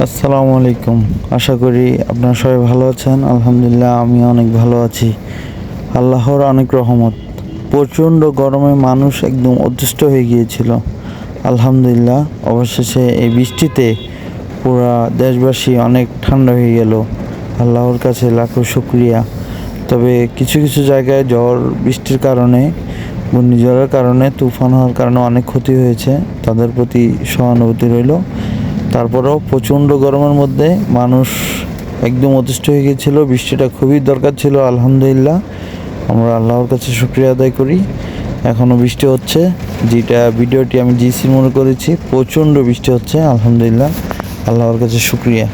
আসসালামু আলাইকুম। আশা করি আপনারা সবাই ভালো আছেন। আলহামদুলিল্লাহ আমি অনেক ভালো আছি। আল্লাহর অনেক রহমত। প্রচণ্ড গরমে মানুষ একদম অতিষ্ঠ হয়ে গিয়েছিল। আলহামদুলিল্লাহ, অবশেষে এই বৃষ্টিতে পুরা দেশবাসী অনেক ঠান্ডা হয়ে গেল। আল্লাহর কাছে লাখো শুক্রিয়া। তবে কিছু কিছু জায়গায় ঝড়, বৃষ্টির কারণে, ঘূর্ণিঝড়ের কারণে, তুফান হওয়ার কারণে অনেক ক্ষতি হয়েছে। তাদের প্রতি সহানুভূতি রইল। তারপরেও প্রচণ্ড গরমের মধ্যে মানুষ একদম অতিষ্ঠ হয়ে গিয়েছিল। বৃষ্টিটা খুবই দরকার ছিল, আলহামদুলিল্লাহ। আমরা আল্লাহর কাছে শুক্রিয়া আদায় করি। এখনও বৃষ্টি হচ্ছে। যেটা ভিডিওটি আমি জিসি মনে করেছি, প্রচণ্ড বৃষ্টি হচ্ছে, আলহামদুলিল্লাহ। আল্লাহর কাছে শুক্রিয়া।